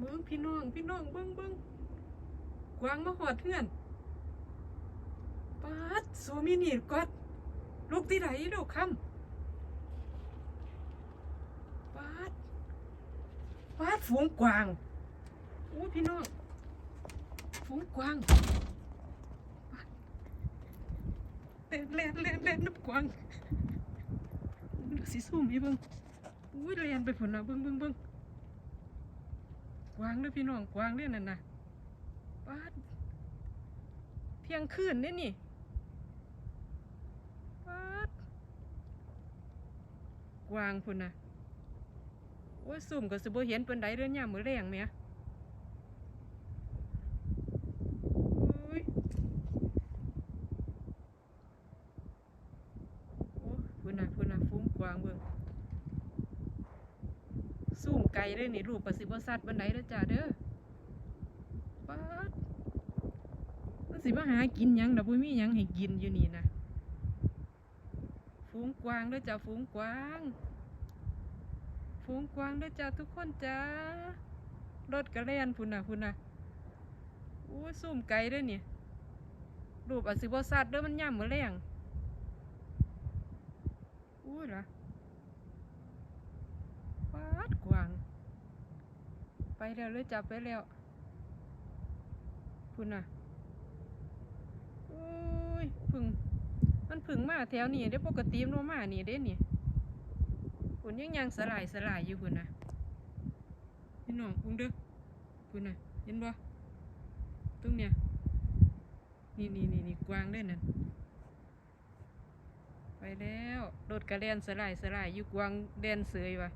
เบิ้งพี่น้อง พี่น้องเบิ้งเบิ้งกวางมาหอดเพื่อนปาดโซมินีกอดลูกที่ไหนดอกคำปาดปาดฝูงกวางโอ้ยพี่น้องฝูงกวางเล่นเล่นเล่นเล่นนับกวางดูสิสู้มีเบิ้งอุ้ยเรียนไปผลนะเบิ้งเบิ้งเบิ้ง วางด้อพี่น้องกวางเด้อนั่นนะป้าเที่ยงคืนเด้อนี่ป้ากวางพุ่นนะโอ้ยสุ่มก็สิบ่เห็นเปานใดเด้องยามมือแรงแหมโอ้ยโอ้พุ่นน่ะพุ่นน่ะฟุ้งกวางเบิ่ง ซูมไกลเลยนี่รูปประสิบสัตว์บันไดเด้อจ้าเด้อป๊าดมันสิมาหากินยังดอกบุมียังให้กินอยู่นี่นะฝูงกวางเด้อจ้าฝูงกวางฝูงกวางเด้อจ้าทุกคนจ้ารถกระเล่นพุ่นน่ะพุ่นน่ะโอ้ซูมไกลเด้อนี่รูปอสิบสัตว์เด้อมันย่ำมือนแรงอุ้ยล่ะ ปาดกวาง ไปแล้วเลยจับไปแล้วพุ่นน่ะโอ้ยผึ่ง มันผึ่งมาแถวนี้เด้ปกติมันมานี่เด้นี่พุ่นยังยังสลายสลายอยู่พุ่นน่ะพี่น้องพุ่งเด้อพุ่นน่ะเห็นบ่ตรงเนี้ยนี่นี่นี่นี่กวางเด้นั่นไปแล้วรถกระเด็นสลายสลายอยู่กวางเด่นเสยว่ะ